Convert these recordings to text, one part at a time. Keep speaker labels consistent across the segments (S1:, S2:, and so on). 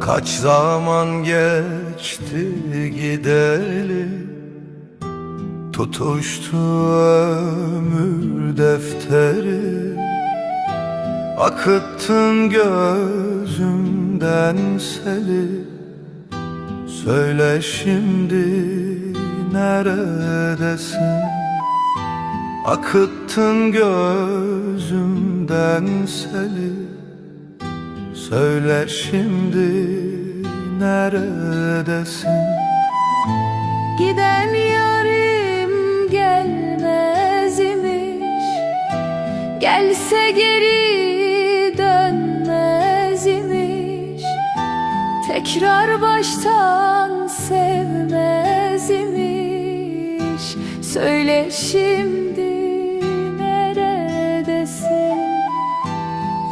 S1: Kaç zaman geçti gideli? Tutuştu ömür defteri. Akıttın gözümden seli. Söyle şimdi neredesin? Akıttın gözümden seli Söyle şimdi neredesin?
S2: Giden yarim gelmez imiş. Gelse geri dönmez imiş. Tekrar baştan sevmez imiş. Söyle şimdi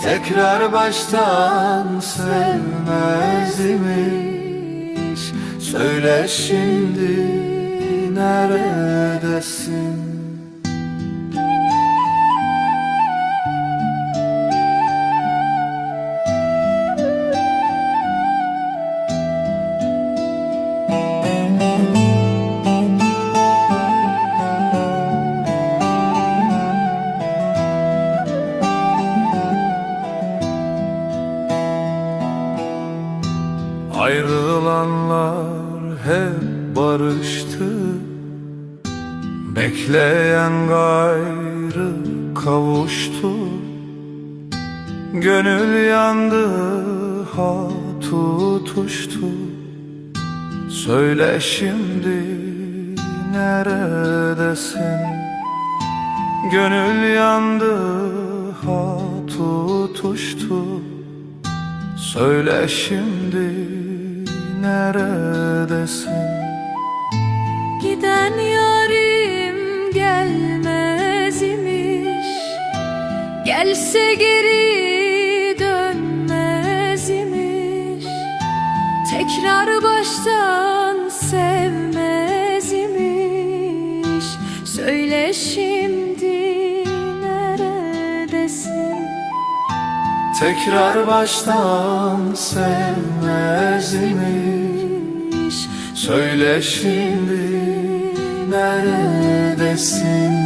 S1: Tekrar baştan sevmez imiş Söyle şimdi neredesin Ayrılanlar hep barıştı. Bekleyen gayrı kavuştu. Gönül yandı ha tutuştu. Söyle şimdi neredesin? Gönül yandı ha tutuştu. Söyle şimdi neredesin?
S2: Giden yarim gelmez imiş. Gelse geri dönmez imiş. Tekrar baştan sevmez imiş. Söyle şimdi
S1: Tekrar baştan sevmez imiş. Söyle şimdi neredesin